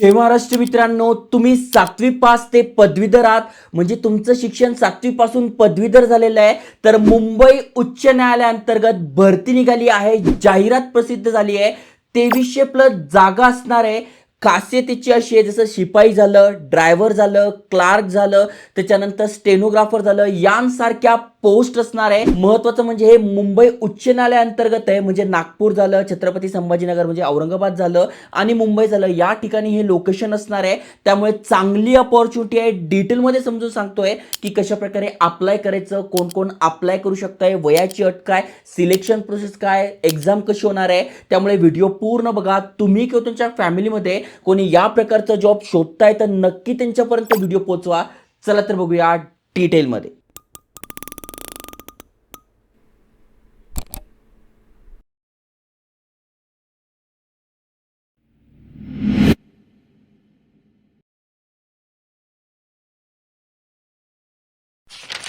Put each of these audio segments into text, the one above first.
जय महाराष्ट्र मित्रांनो तुम्ही सातवी पास ते पदवीधर आहात. म्हणजे तुमचं शिक्षण सातवी पासून पदवीधर झालेलं आहे. तर मुंबई उच्च न्यायालयाअंतर्गत भरती निघाली आहे. जाहिरात प्रसिद्ध झाली आहे. तेवीसशे प्लस जागा असणार आहे. खासियतीची अशी आहे जसं शिपाई झालं ड्रायव्हर झालं क्लार्क झालं त्याच्यानंतर स्टेनोग्राफर झालं यांसारख्या पोस्ट असणार आहे. महत्वाचं म्हणजे हे मुंबई उच्च न्यायालयाअंतर्गत आहे म्हणजे नागपूर झालं छत्रपती संभाजीनगर म्हणजे औरंगाबाद झालं आणि मुंबई झालं. या ठिकाणी हे लोकेशन असणार आहे. त्यामुळे चांगली अपॉर्च्युनिटी आहे. डिटेलमध्ये समजून सांगतोय की कशा प्रकारे अप्लाय करायचं कोण कोण अप्लाय करू शकताय वयाची अट काय सिलेक्शन प्रोसेस काय एक्झाम कशी होणार आहे त्यामुळे व्हिडिओ पूर्ण बघा. तुम्ही किंवा तुमच्या फॅमिलीमध्ये कोणी या प्रकारचा जॉब शोधताय तर नक्की त्यांच्यापर्यंत व्हिडिओ पोचवा चला तर बघूया डिटेलमध्ये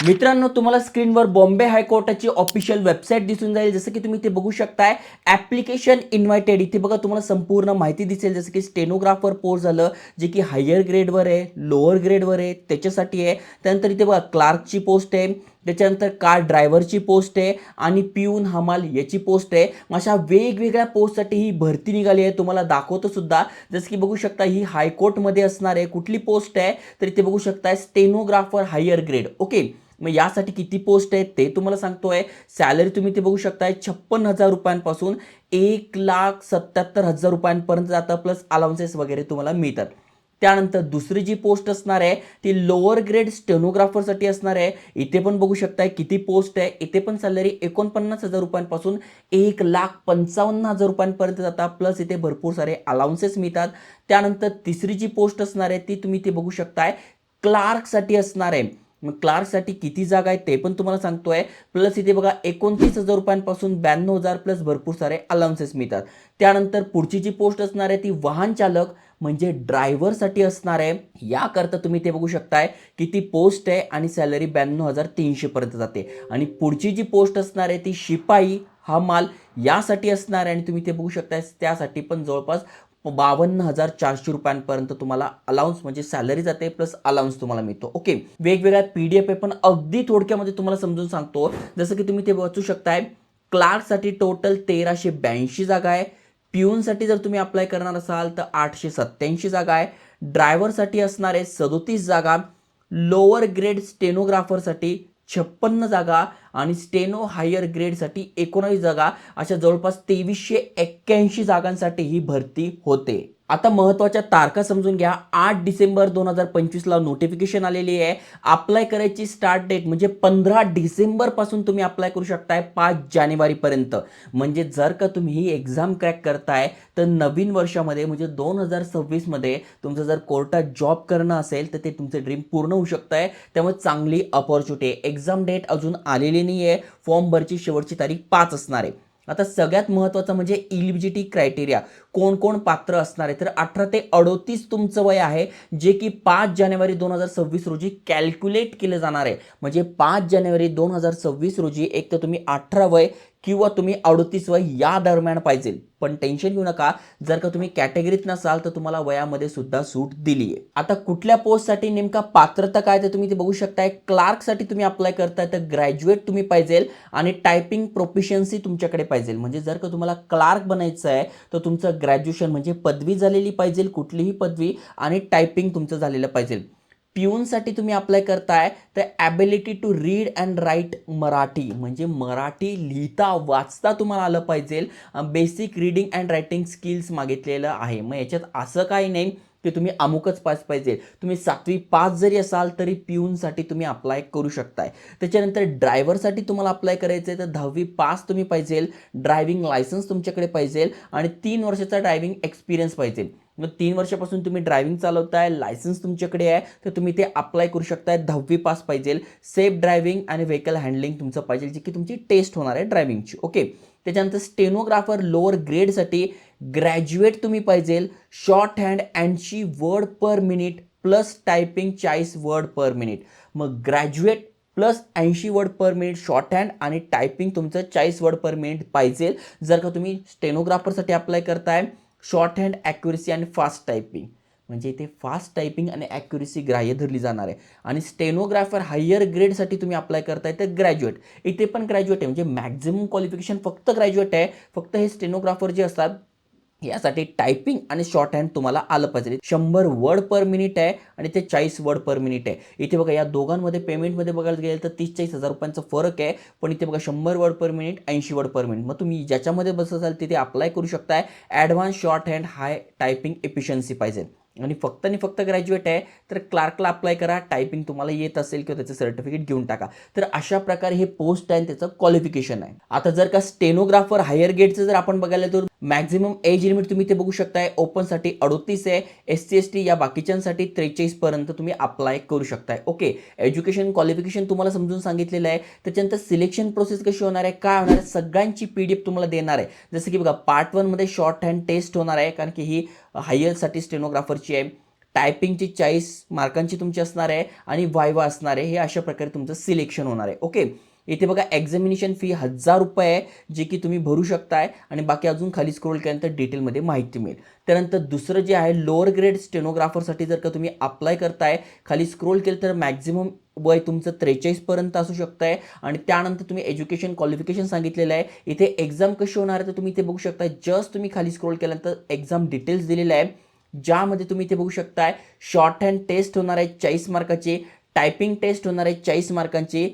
मित्रांनो तुम्हाला स्क्रीनवर बॉम्बे हायकोर्टाची ऑफिशियल वेबसाईट दिसून जाईल. जसं की तुम्ही इथे बघू शकताय ॲप्लिकेशन इन्व्हायटेड. इथे बघा तुम्हाला संपूर्ण माहिती दिसेल. जसं की स्टेनोग्राफर पोस्ट झालं जे की हायर ग्रेडवर आहे लोअर ग्रेडवर आहे त्याच्यासाठी आहे. त्यानंतर इथे बघा क्लार्कची पोस्ट आहे. त्याच्यानंतर कार ड्रायव्हरची पोस्ट आहे आणि पिऊन हमाल याची पोस्ट आहे. मग अशा वेगवेगळ्या पोस्टसाठी ही भरती निघाली आहे. तुम्हाला दाखवतो सुद्धा. जसं की बघू शकता ही हायकोर्टमध्ये असणार आहे. कुठली पोस्ट आहे? तर इथे बघू शकता स्टेनोग्राफर हायर ग्रेड ओके? मग यासाठी किती पोस्ट आहेत ते तुम्हाला सांगतो आहे सॅलरी तुम्ही ते बघू शकताय छप्पन हजार रुपयांपासून एक लाख सत्याहत्तर हजार रुपयांपर्यंत जातं. प्लस अलाउन्सेस वगैरे तुम्हाला मिळतात. त्यानंतर दुसरी जी पोस्ट असणार आहे ती लोअर ग्रेड स्टेनोग्राफरसाठी असणार आहे. इथे पण बघू शकताय किती पोस्ट आहे. इथे पण सॅलरी एकोणपन्नास हजार रुपयांपासून एक लाख पंचावन्न हजार रुपयांपर्यंत जातात. प्लस इथे भरपूर सारे अलाउन्सेस मिळतात. त्यानंतर तिसरी जी पोस्ट असणार आहे ती तुम्ही इथे बघू शकताय. क्लार्कसाठी असणार आहे. मग क्लार्कसाठी किती जागा आहे ते पण तुम्हाला सांगतो आहे प्लस इथे बघा एकोणतीस हजार रुपयांपासून ब्याण्णव हजार प्लस भरपूर सारे अलाउन्सेस मिळतात. त्यानंतर पुढची जी पोस्ट असणार आहे ती वाहन चालक म्हणजे ड्रायव्हरसाठी असणार आहे. याकरता तुम्ही ते बघू शकताय किती पोस्ट आहे आणि सॅलरी ब्याण्णव हजार तीनशेपर्यंत जाते. आणि पुढची जी पोस्ट असणार आहे ती शिपाई हा माल यासाठी असणार आहे आणि तुम्ही ते बघू शकताय त्यासाठी पण जवळपास बावन्न हजार चारशे रुपयांपर्यंत तुम्हाला अलाउन्स म्हणजे सॅलरी जाते प्लस अलाउन्स तुम्हाला मिळतो. ओके वेगवेगळ्या पी डी एफ आहे पण अगदी थोडक्यामध्ये तुम्हाला समजून सांगतो. जसं की तुम्ही ते वाचू शकताय क्लार्कसाठी टोटल तेराशे ब्याऐंशी जागा आहे. पिऊनसाठी जर तुम्ही अप्लाय करणार असाल तर आठशे सत्त्याऐंशी जागा आहे. ड्रायव्हरसाठी असणारे सदोतीस जागा. लोअर ग्रेड स्टेनोग्राफरसाठी छप्पन्न जागा आणि स्टेनो हायर ग्रेडसाठी एकोणावीस जागा अशा जवळपास तेवीसशे एक्क्याऐंशी जागांसाठी ही भरती होते. आता महत्त्वाच्या तारखा समजून घ्या. आठ डिसेंबर दोन हजार पंचवीसला नोटिफिकेशन आलेली आहे. अप्लाय करायची स्टार्ट डेट म्हणजे पंधरा डिसेंबरपासून तुम्ही अप्लाय करू शकताय पाच जानेवारीपर्यंत म्हणजे जर का तुम्ही ही एक्झाम क्रॅक करताय तर नवीन वर्षामध्ये म्हणजे दोन हजार सव्वीसमध्ये तुमचं जर कोर्टात जॉब करणं असेल तर ते तुमचं ड्रीम पूर्ण होऊ शकतं आहे त्यामुळे चांगली अपॉर्च्युनिटी आहे. एक्झाम डेट अजून आलेली नाही आहे फॉर्म भरची शेवटची तारीख पाच असणार आहे. आता सगळ्यात महत्त्वाचं म्हणजे इलिजिबिलिटी क्रायटेरिया कोण कोण पात्र असणार आहे? तर अठरा ते अडोतीस तुमचं वय आहे जे की पाच जानेवारी दोन हजार सव्वीस रोजी कॅल्क्युलेट केलं जाणार आहे. म्हणजे पाच जानेवारी दोन हजार सव्वीस रोजी एक तर तुम्ही अठरा वय किंवा तुम्ही अडतीस वय या दरम्यान पाहिजे. पण टेन्शन घेऊ नका. जर का तुम्ही कॅटेगरीत नसाल तर तुम्हाला वयामध्ये सुद्धा सूट दिली आहे आता कुठल्या पोस्टसाठी नेमका पात्रता काय तर तुम्ही ते बघू शकताय. क्लार्कसाठी तुम्ही अप्लाय करताय तर ग्रॅज्युएट तुम्ही पाहिजे आणि टायपिंग प्रोफिशियन्सी तुमच्याकडे पाहिजे. म्हणजे जर का तुम्हाला क्लार्क बनायचं आहे तर तुमचं ग्रॅज्युएशन म्हणजे पदवी झालेली पाहिजे कुठलीही पदवी आणि टायपिंग तुमचं झालेलं पाहिजे. पिऊनसाठी तुम्ही अप्लाय करताय तर ability to read and write Marathi. म्हणजे मराठी लिहिता वाचता तुम्हाला आलं पाहिजे. Basic reading and writing skills मागितलेलं आहे. मग याच्यात असं काही नाही की तुम्ही अमुकच पास पाहिजे. तुम्ही सातवी पास जरी असाल तरी पिऊनसाठी तुम्ही अप्लाय करू शकताय. त्याच्यानंतर ड्रायव्हरसाठी तुम्हाला अप्लाय करायचं आहे तर दहावी पास तुम्ही पाहिजे. ड्रायव्हिंग लायसन्स तुमच्याकडे पाहिजे. आणि तीन वर्षाचा ड्रायव्हिंग एक्सपिरियन्स पाहिजे. मग तीन वर्षापासून तुम्ही ड्रायव्हिंग चालवताय लायसन्स तुमच्याकडे आहे तर तुम्ही ते अप्लाय करू शकताय दहावी पास पाहिजे. सेफ ड्रायव्हिंग आणि व्हेकल हँडलिंग तुमचं पाहिजे जी की तुमची टेस्ट होणार आहे ड्रायव्हिंगची ओके त्याच्यानंतर स्टेनोग्राफर लोअर ग्रेडसाठी ग्रॅज्युएट तुम्ही पाहिजे शॉर्ट हँड ऐंशी word per minute plus typing चाळीस वर्ड पर मिनिट मग ग्रॅज्युएट प्लस ऐंशी word per minute shorthand आणि टायपिंग तुमचं चाळीस वर्ड पर मिनिट पाहिजे. जर का तुम्ही स्टेनोग्राफरसाठी अप्लाय करताय शॉर्ट हँड ॲक्युरेसी आणि फास्ट टायपिंग म्हणजे इथे फास्ट टायपिंग आणि ॲक्युरेसी ग्राह्य धरली जाणार आहे. आणि स्टेनोग्राफर हायर ग्रेडसाठी तुम्ही अप्लाय करताय तर ग्रॅज्युएट इथे पण ग्रॅज्युएट आहे. म्हणजे मॅक्झिमम क्वालिफिकेशन फक्त ग्रॅज्युएट आहे. फक्त हे स्टेनोग्राफर जे असतात यासाठी टायपिंग आणि शॉर्ट हँड तुम्हाला आलं पाहिजे. शंभर वर्ड पर मिनिट आहे आणि ते चाळीस वर्ड पर मिनिट आहे. इथे बघा या दोघांमध्ये पेमेंटमध्ये बघायला गेलं तर तीस चाळीस हजार रुपयांचा फरक आहे. पण इथे बघा शंभर वर्ड पर मिनिट ऐंशी वर्ड पर मिनिट मग तुम्ही ज्याच्यामध्ये बसत असाल तिथे अप्लाय करू शकताय. Advance shorthand high typing efficiency पाहिजे. आणि फक्त आणि फक्त ग्रॅज्युएट आहे तर क्लार्कला अप्लाय करा. टायपिंग तुम्हाला येत असेल किंवा त्याचं सर्टिफिकेट घेऊन टाका. तर अशा प्रकारे हे पोस्ट आहे आणि त्याचं क्वालिफिकेशन आहे. आता जर का स्टेनोग्राफर हायर गेटचं जर आपण बघायला तर मॅक्झिमम एज लिमिट तुम्ही ते बघू शकताय. ओपनसाठी अडोतीस आहे. एस सी एस टी या बाकीच्यांसाठी त्रेचाळीसपर्यंत तुम्ही अप्लाय करू शकताय. ओके एज्युकेशन क्वालिफिकेशन तुम्हाला समजून सांगितलेलं आहे. त्याच्यानंतर सिलेक्शन प्रोसेस कशी होणार आहे? काय होणार आहे? सगळ्यांची पी डी एफ तुम्हाला देणार आहे. जसं की बघा पार्ट वनमध्ये शॉर्ट हँड टेस्ट होणार आहे. कारण की ही हायरसाठी स्टेनोग्राफरची आहे. टायपिंगची चाळीस मार्कांची तुमची असणार आहे. आणि वायवा असणार आहे. हे अशा प्रकारे तुमचं सिलेक्शन होणार आहे. ओके इथे बघा एक्झामिनेशन फी हजार रुपये आहे जे की तुम्ही भरू शकताय. आणि बाकी अजून खाली स्क्रोल केल्यानंतर डिटेलमध्ये माहिती मिळेल. त्यानंतर दुसरं जे आहे लोअर ग्रेड स्टेनोग्राफरसाठी जर का तुम्ही अप्लाय करताय खाली स्क्रोल केलं तर मॅक्झिमम वय तुमचं त्रेचाळीसपर्यंत असू शकतं आहे आणि त्यानंतर तुम्ही एज्युकेशन क्वालिफिकेशन सांगितलेलं आहे. इथे एक्झाम कशी होणार आहे तर तुम्ही इथे बघू शकता जस्ट तुम्ही खाली स्क्रोल केल्यानंतर एक्झाम डिटेल्स दिलेलं आहे. ज्यामध्ये तुम्ही इथे बघू शकताय शॉर्ट हँड टेस्ट होणार आहे चाळीस मार्काची टायपिंग टेस्ट होणार आहे चाळीस मार्कांची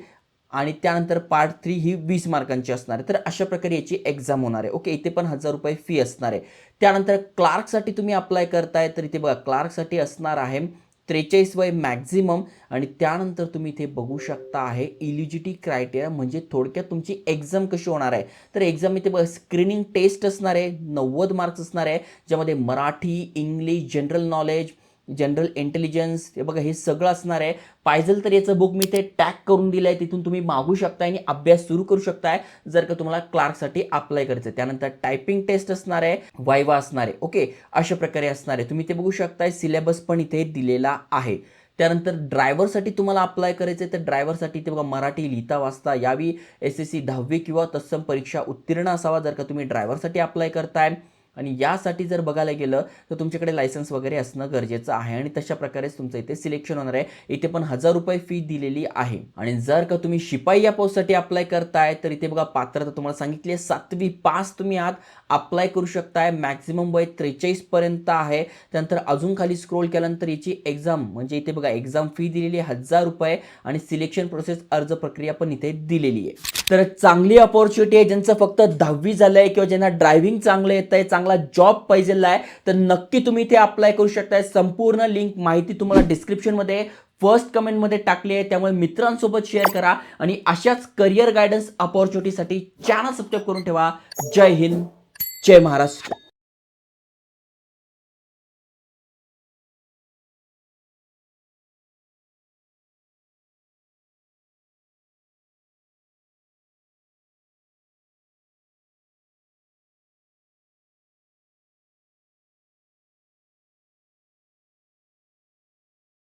आणि त्यानंतर पार्ट थ्री ही वीस मार्कांची असणार आहे. तर अशा प्रकारे याची एक्झाम होणार आहे. ओके इथे पण हजार रुपये फी असणार आहे. त्यानंतर क्लार्कसाठी तुम्ही अप्लाय करताय तर इथे बघा क्लार्कसाठी असणार आहे त्रेचाळीस वय मॅक्झिमम आणि त्यानंतर तुम्ही इथे बघू शकता आहे इलिजिटी क्रायटेरिया म्हणजे थोडक्यात तुमची एक्झाम कशी होणार आहे. तर एक्झाम इथे बघा स्क्रीनिंग टेस्ट असणार आहे नव्वद मार्क्स असणार आहे ज्यामध्ये Marathi English general knowledge general intelligence हे बघा हे सगळं असणार आहे. पाहिजे तर याचं बुक मी ते टॅग करून दिलं आहे तिथून तुम्ही मागू शकताय आणि अभ्यास सुरू करू शकताय जर का तुम्हाला क्लार्कसाठी अप्लाय करायचं आहे. त्यानंतर टायपिंग टेस्ट असणार आहे वायवा असणार आहे ओके अशा प्रकारे असणार आहे. तुम्ही ते बघू शकताय सिलेबस पण इथे दिलेला आहे. त्यानंतर ड्रायव्हरसाठी तुम्हाला अप्लाय करायचं आहे तर ड्रायव्हरसाठी ते बघा मराठी लिहिता वाचता यावी एस एस सी दहावी किंवा तत्सम परीक्षा उत्तीर्ण असावा जर का तुम्ही ड्रायव्हरसाठी अप्लाय करताय. आणि यासाठी जर बघायला गेलं तर तुमच्याकडे लायसन्स वगैरे असणं गरजेचं आहे आणि तशा प्रकारेच तुमचं इथे सिलेक्शन होणार आहे. इथे पण हजार रुपये फी दिलेली आहे. आणि जर का तुम्ही शिपाई या पोस्टसाठी अप्लाय करताय तर इथे बघा पात्रता तुम्हाला सांगितली आहे. सातवी पास तुम्ही आत अप्लाय करू शकताय. मॅक्झिमम वय त्रेचाळीसपर्यंत आहे. त्यानंतर अजून खाली स्क्रोल केल्यानंतर याची एक्झाम म्हणजे इथे बघा एक्झाम फी दिलेली आहे हजार रुपये आणि सिलेक्शन प्रोसेस अर्ज प्रक्रिया पण इथे दिलेली आहे. तर चांगली अपॉर्च्युनिटी आहे ज्यांचं फक्त दहावी झालं आहे किंवा ज्यांना ड्रायव्हिंग चांगलं येत आहे चांगला जॉब पाहिजेला आहे तर नक्की तुम्ही इथे अप्लाय करू शकताय. संपूर्ण लिंक माहिती तुम्हाला डिस्क्रिप्शनमध्ये फर्स्ट कमेंटमध्ये टाकली आहे. त्यामुळे मित्रांसोबत शेअर करा आणि अशाच करिअर गायडन्स अपॉर्च्युनिटीसाठी चॅनल सबस्क्राईब करून ठेवा. जय हिंद जय महाराष्ट्र.